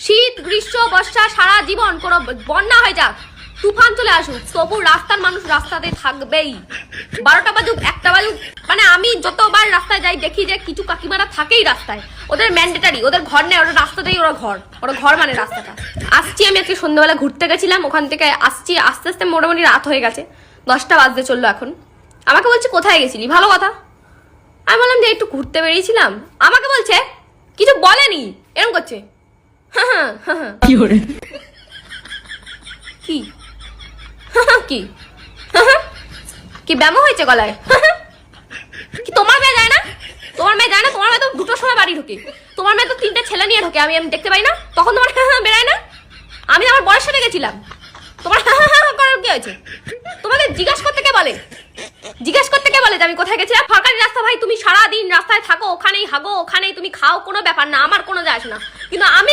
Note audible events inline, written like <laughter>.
শীত, গ্রীষ্ম, বর্ষা, সারা জীবন কোনো বন্যা হয়ে যাক। তুফান চলে আসুক তবু রাস্তার মানুষ রাস্তাতে থাকবেই। বারোটা বাজুক, একটা বাজুক মানে আমি যতবার রাস্তায় যাই দেখি যে কিছু কাকিমারা থাকেই রাস্তায়। ওদের ম্যান্ডেটারি ওদের ঘর নেই, ওরা রাস্তাতেই ওরা ঘর। ওরা ঘর মানে রাস্তাটা। আসছি আমি আজকে সন্ধ্যাবেলা, ঘুরতে গেছিলাম, ওখান থেকে আসছি, আস্তে আস্তে মোটামুটি রাত হয়ে গেছে। দশটা বাজতে চলল এখন। আমাকে বলছে, কোথায় গেছিলি? ভালো কথা। আমি বললাম যে, একটু ঘুরতে বেরিয়েছিলাম। আমাকে বলছে, কিছু বলেনি। এরকম করছে। কি hore কি? কি? কি ব্যামো হয়েছে গলায়? কি তোমার মেয়ে যায় না? তোমার মেয়ে যায় না? তোমার মেয়ে তো দুটোর সময় বাড়ি ঢুকে। তোমার মেয়ে তো তিনটে ছেলে নিয়ে ঢোকে, আমি আমি দেখতে পাই না। তখন তোমার <laughs> বেড়ায় না? আমি আমার বয়স সাথে গেছিলাম। তোমার <laughs> করার কি হয়েছে? তোমাকে জিজ্ঞাসা করতে কে বলে? জিজ্ঞাসা করতে কে বলে যে আমি কোথায় গেছিলাম? সরকারি রাস্তা ভাই, তুমি সারা দিন রাস্তায় থাকো, ওখানেই হাগো, ওখানেই তুমি খাও, কোনো ব্যাপার না, আমার কোনো যায় না। কিন্তু আমি